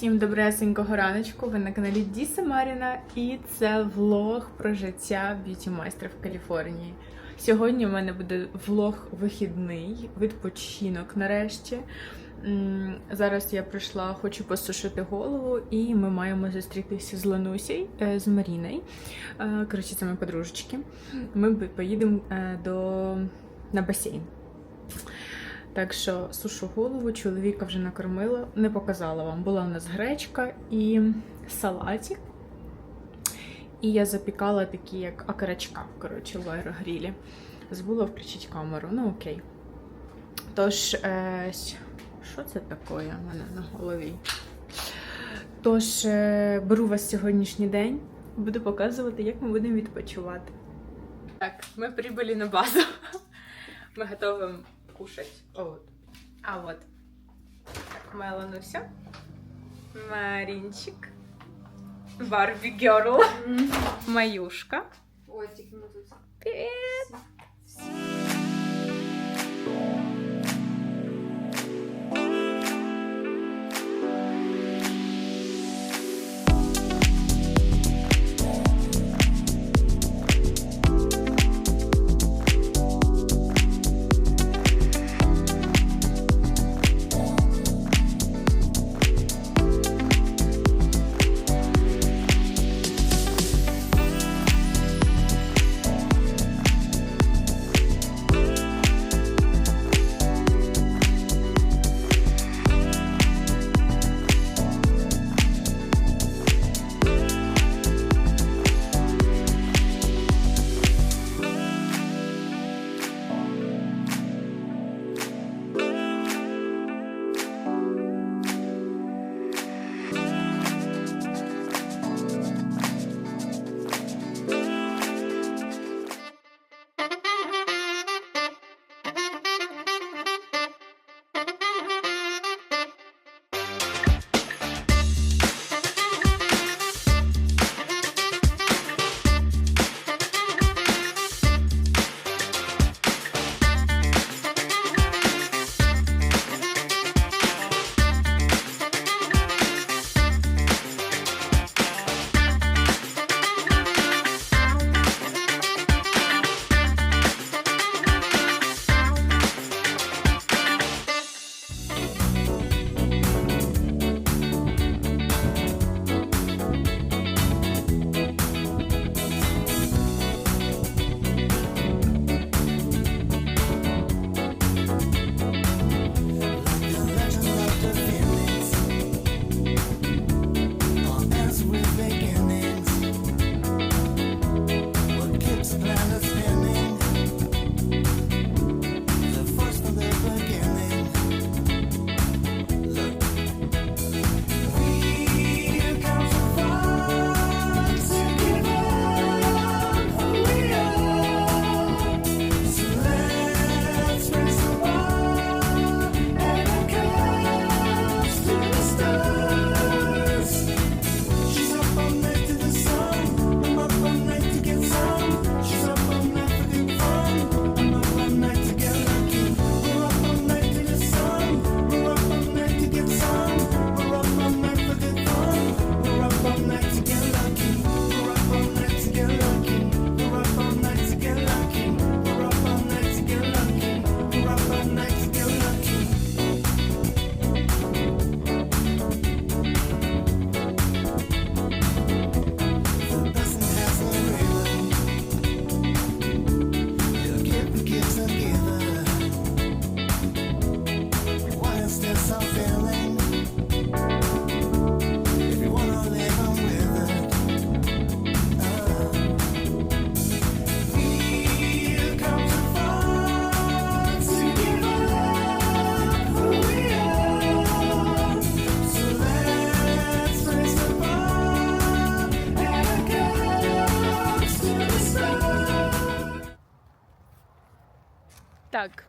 Всім добресенького раночку. Ви на каналі Діса Маріна, і це влог про життя б'юті майстра в Каліфорнії. Сьогодні в мене буде влог вихідний, відпочинок нарешті. Зараз я прийшла, хочу посушити голову, і ми маємо зустрітися з Ланусей, е, з Маріною. Е, Коротше, це мої подружечки. Ми поїдемо е, до... на басейн. Так що сушу голову, чоловіка вже накормила, не показала вам. Була у нас гречка і салатик. І я запікала такі, як окорочка, коротше, в аерогрілі. Забула включити камеру, ну окей. Тож, е, що це таке у мене на голові? Тож, е, беру вас сьогоднішній день, буду показувати, як ми будемо відпочивати. Так, ми прибули на базу. Ми готові кушать. Вот. А вот. Так, моя Лануся. Маринчик. Барби Герл. Маюшка. Ой. Привет.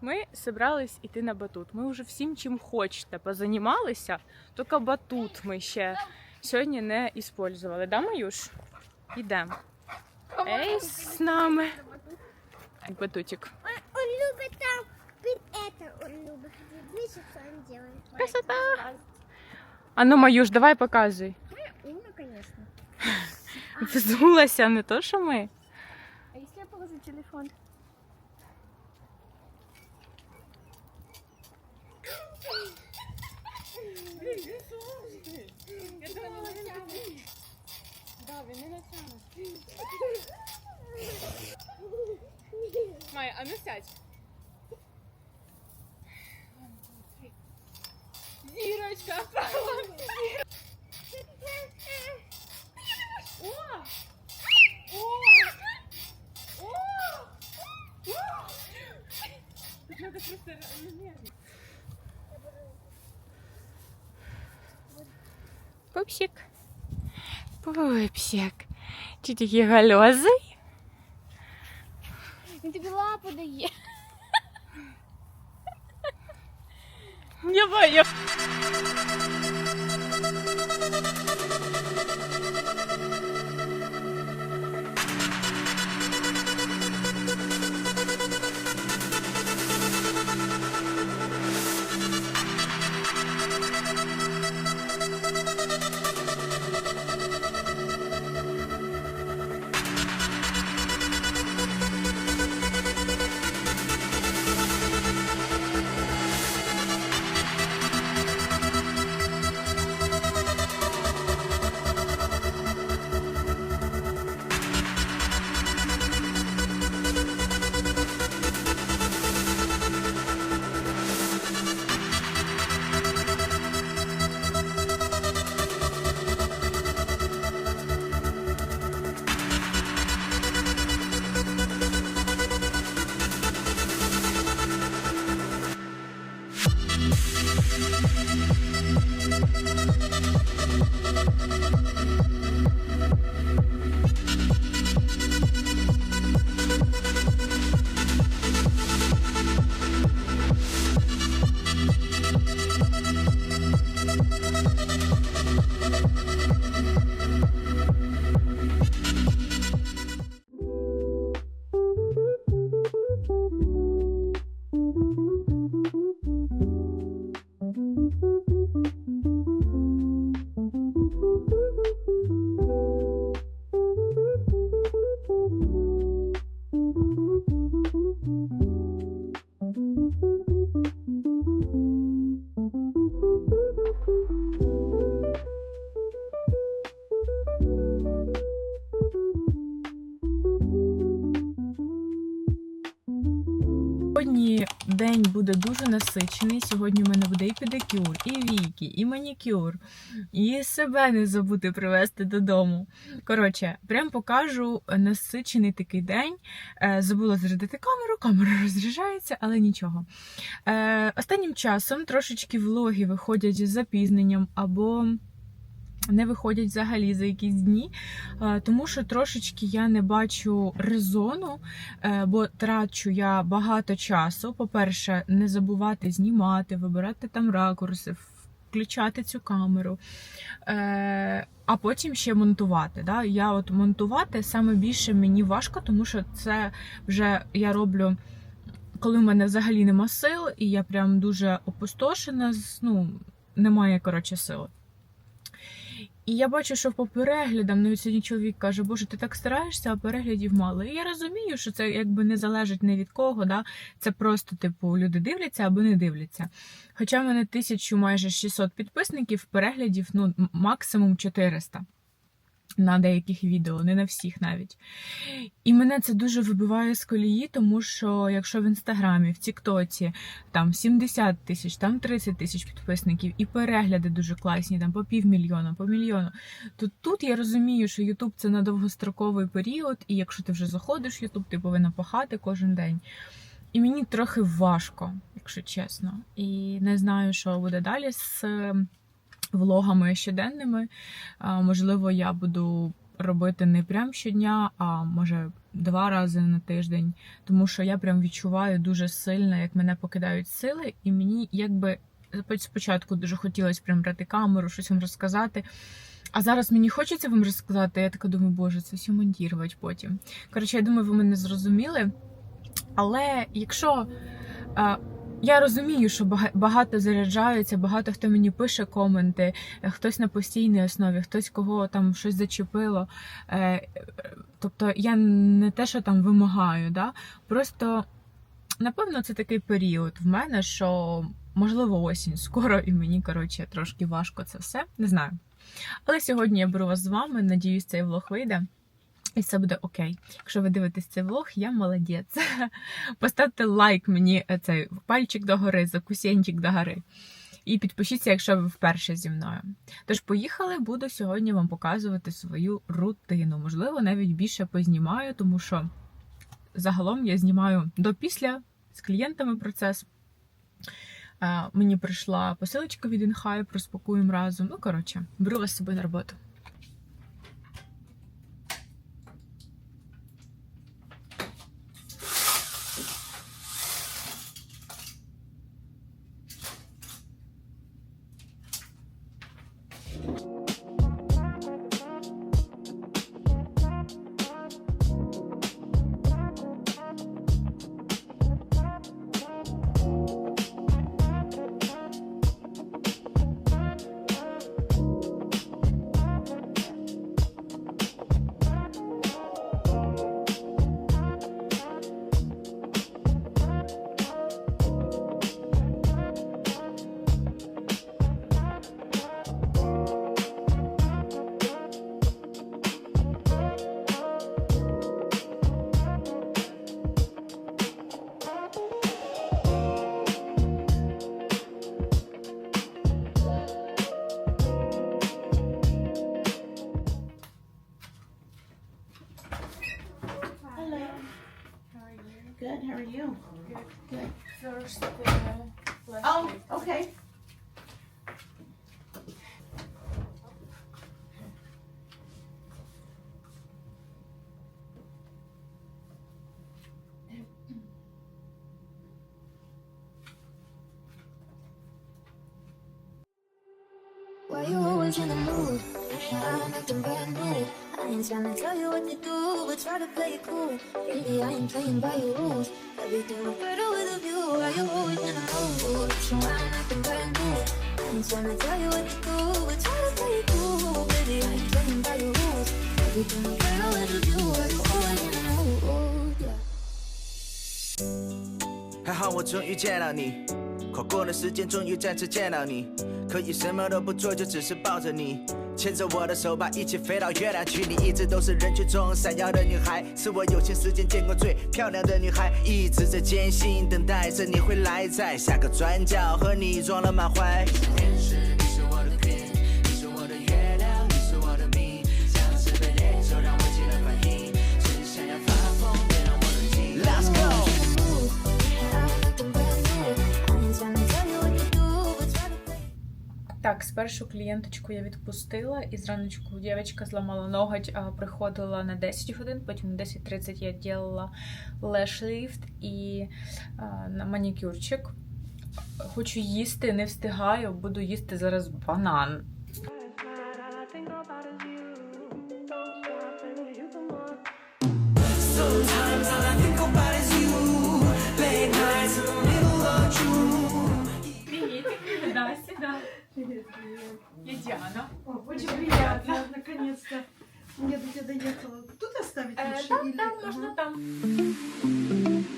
Ми зібрались іти на батут. Ми вже всім чим хочете позанімалися, тільки батут ми ще сьогодні не використовували. Да, Маюш? Ідемо. Ей, з нами. Батутик. Он любит там это, он любит. Видишь, что он делает? Красота! А ну, Маюш, давай показуй. Умно, конечно. Взулася, не то, що ми. А если я положу телефон? Майя, а ну сядь. Зірочка, впала. О! О! О! О! Надо просто размерить. Пупсик. Пупсик. Чи такий гальозий? Він тобі лапу дає. Я бою. Thank you. Педикюр, і віки, і манікюр, і себе не забути привезти додому. Коротше, прям покажу насичений такий день. Е, Забула зарядити камеру, камера розряджається, але нічого. Е, Останнім часом трошечки влоги виходять з запізненням або. Не виходять взагалі за якісь дні, е, тому що трошечки я не бачу резону Е, бо трачу я багато часу. По-перше, не забувати знімати, вибирати там ракурси, включати цю камеру, е, а потім ще монтувати. Да? Я от монтувати саме більше мені важко, тому що це вже я роблю. Коли в мене взагалі нема сил, і я прям дуже опустошена, ну, немає коротше сили. І я бачу, що по переглядам навіть сьогодні чоловік каже, Боже, ти так стараєшся, а переглядів мало. І я розумію, що це якби не залежить ні від кого, да? це просто, типу, люди дивляться або не дивляться. Хоча в мене тисячу майже 600 підписників, переглядів ну, максимум 400 на деяких відео, не на всіх навіть. І мене це дуже вибиває з колії, тому що якщо в інстаграмі, в Тіктоці там 70 тисяч, там 30 тисяч підписників, і перегляди дуже класні, там по півмільйона, по мільйону, то тут я розумію, що Ютуб це на довгостроковий період, і якщо ти вже заходиш в Ютуб, ти повинна пахати кожен день. І мені трохи важко, якщо чесно. І не знаю, що буде далі з влогами щоденними. Можливо, я буду робити не прям щодня, а може два рази на тиждень. Тому що я прям відчуваю дуже сильно, як мене покидають сили, і мені якби спочатку дуже хотілося прям брати камеру, щось вам розказати. А зараз мені хочеться вам розказати. Я така думаю, боже, це все монтувати потім. Коротше, я думаю, ви мене зрозуміли. Але якщо Я розумію, що багато заряджаються, багато хто мені пише коменти, е, хтось на постійній основі, хтось кого там щось зачепило. Е, е, Тобто я не те, що там вимагаю, да? просто напевно це такий період в мене, що можливо осінь скоро, і мені коротше трошки важко це все. Не знаю. Але сьогодні я беру вас з вами. Надіюсь, цей влог вийде. І все буде окей. Якщо ви дивитесь цей влог, я молодець. Поставте лайк мені е, цей пальчик догори, закусінчик догори. І підпишіться, якщо ви вперше зі мною. Тож поїхали, буду сьогодні вам показувати свою рутину. Можливо, навіть більше познімаю, тому що загалом я знімаю до-після з клієнтами процес. Е, Мені прийшла посилочка від Інхай, розпакуємо разом. Ну, коротше, беру вас з собою на роботу. How are you? Good. First, Oh, okay. Why you always in the mood? I'm acting brand new. I ain't tryna tell you what to do, but try to play it cool. Really, I ain't playing by your rules. Everything look better with a view. Why you always in the mood? So I'm acting brand new. I ain't tryna tell you what to do, but try to play it cool. Baby, I ain't playing by your rules. Everything look better with a view. Why you always in the mood? Yeah. 还好我终于见到你，跨过了时间，终于再次见到你。可以什么都不做，就只是抱着你，牵着我的手吧，一起飞到月亮去。你一直都是人群中闪耀的女孩，是我有生时间见过最漂亮的女孩。一直在坚信等待着你回来，在下个转角和你撞了满怀。Так, спершу клієнточку я відпустила, і зраночку дівчинка зламала ноготь, а приходила на 10 годин, потім на 10.30 я ділила леш-ліфт і а, на манікюрчик. Хочу їсти, не встигаю, буду їсти зараз банан. Привіт, да. Я Диана. О, очень приятно, наконец-то. Я до тебя доехала. Тут оставить лучше? Э, там, или- там, Ага. там.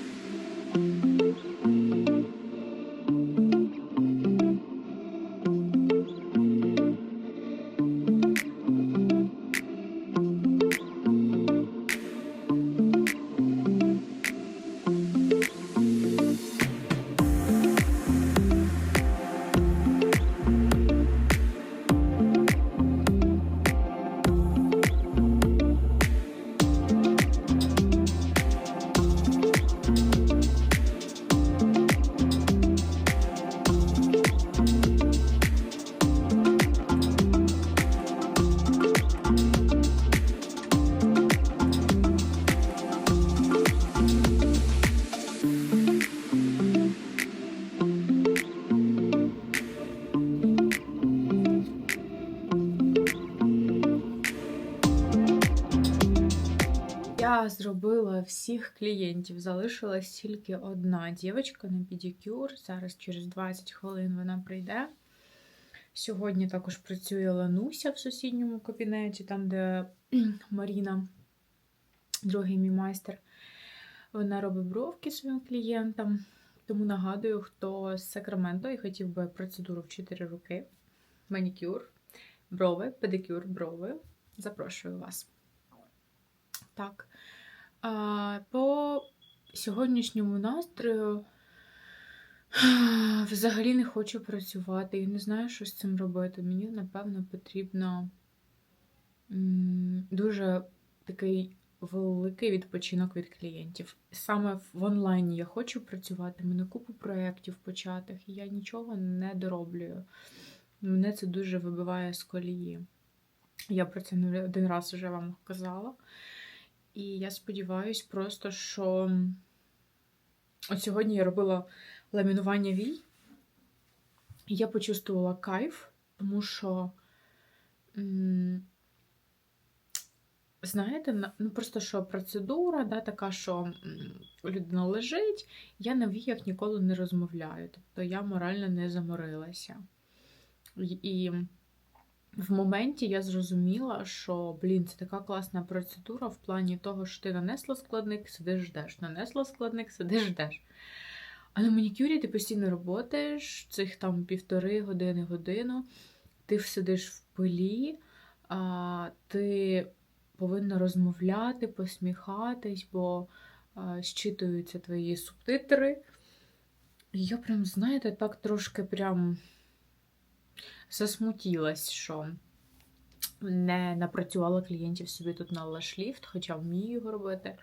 Всіх клієнтів. Залишилась тільки одна дівчинка на педикюр. Зараз через 20 хвилин вона прийде. Сьогодні також працює Лануся в сусідньому кабінеті, там, де Маріна, другий мій майстер. Вона робить бровки своїм клієнтам. Тому нагадую, хто з Сакраменто і хотів би процедуру в 4 роки, манікюр, брови, педикюр, брови. Запрошую вас. Так. По сьогоднішньому настрою взагалі не хочу працювати і не знаю, що з цим робити. Мені, напевно, потрібно дуже такий великий відпочинок від клієнтів. Саме в онлайні я хочу працювати, мене купу проєктів початих, і я нічого не дороблюю. Мене це дуже вибиває з колії. Я про це один раз вже вам казала. І я сподіваюся просто, що от сьогодні я робила ламінування вій, і я почувствувала кайф, тому що, знаєте, ну просто що процедура, да, така, що людина лежить, я на віях ніколи не розмовляю. Тобто я морально не заморилася. І, в моменті я зрозуміла, що блін, це така класна процедура в плані того, що ти нанесла складник, сидиш ждеш, нанесла складник, сидиш ждеш. А на манікюрі ти постійно працюєш цих там півтори години, годину, ти сидиш в пилі, а, ти повинна розмовляти, посміхатись, бо а, щитуються твої субтитри. І я прям, знаєте, так трошки прям засмутілась, що не напрацювала клієнтів собі тут на лашліфт, хоча вмію його робити.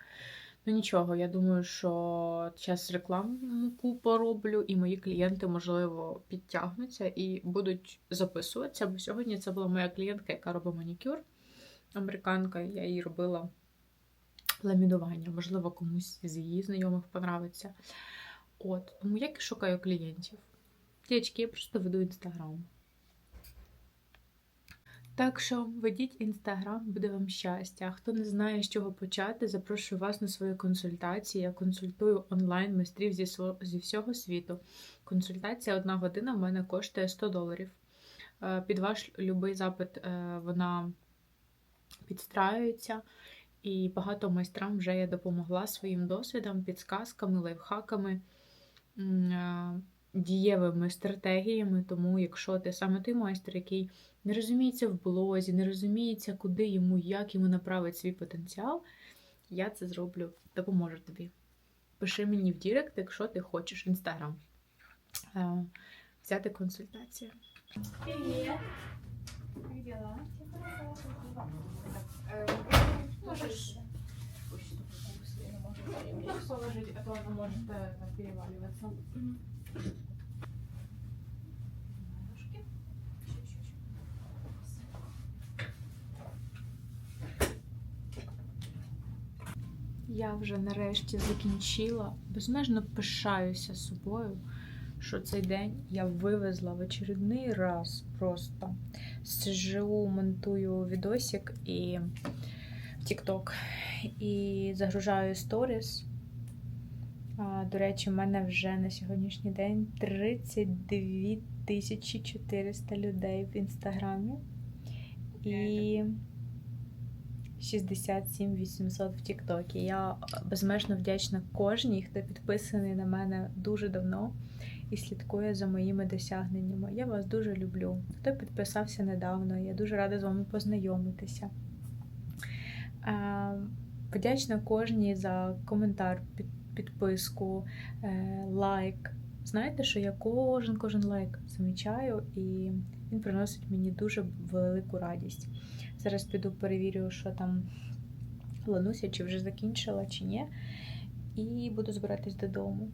Ну нічого, я думаю, що зараз рекламку пороблю, і мої клієнти, можливо, підтягнуться і будуть записуватися. Бо сьогодні це була моя клієнтка, яка робить манікюр. Американка, я їй робила ламінування. Можливо, комусь з її знайомих понравиться. От, тому я і шукаю клієнтів. Дівчатки, я просто веду інстаграм. Так що ведіть інстаграм, буде вам щастя. Хто не знає, з чого почати, запрошую вас на свої консультації. Я консультую онлайн майстрів зі, зі всього світу. Консультація одна година в мене коштує 100 доларів. Е, Під ваш любий запит е, вона підстраюється. І багато майстрам вже я допомогла своїм досвідом, підсказками, лайфхаками, е, дієвими стратегіями. Тому, якщо ти саме той майстер, який не розуміється в блозі, не розуміється, куди йому, як йому направити свій потенціал, я це зроблю, допоможу тобі. Пиши мені в Дірект, якщо ти хочеш інстаграм. Е, взяти консультацію. Привіт! Як дела? Можешь положить, а то оно может переваливаться. Я вже нарешті закінчила. Безмежно пишаюся собою, що цей день я вивезла в очередний раз просто. Сижу, монтую відосик і в TikTok і загружаю сторіс. До речі, в мене вже на сьогоднішній день 32 тисячі 400 людей в інстаграмі і 67 800 в Тіктокі. Я безмежно вдячна кожній, хто підписаний на мене дуже давно і слідкує за моїми досягненнями. Я вас дуже люблю. Хто підписався недавно, я дуже рада з вами познайомитися. Вдячна кожній за коментар, під- підписку, е, лайк. Знаєте, що я кожен кожен лайк замічаю, і він приносить мені дуже велику радість. Зараз піду перевірю, що там Лануся, чи вже закінчила, чи ні. І буду збиратись додому.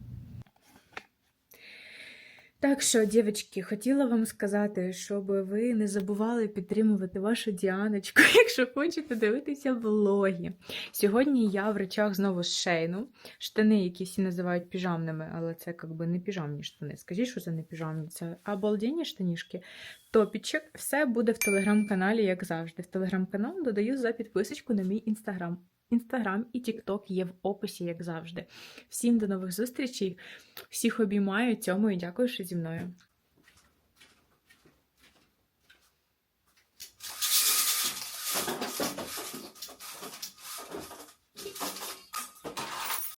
Так що, дівчатки, хотіла вам сказати, щоб ви не забували підтримувати вашу Діаночку, якщо хочете дивитися влоги. Сьогодні я в речах знову з шейну. Штани, які всі називають піжамними, але це якби не піжамні штани. Скажіть, що це не піжамні, це обалденні штанішки. Топічок, все буде в телеграм-каналі, як завжди. В телеграм-канал додаю за підписочку на мій інстаграм. Інстаграм і Тікток є в описі, як завжди. Всім до нових зустрічей. Всіх обіймаю, цьому і дякую, що зі мною.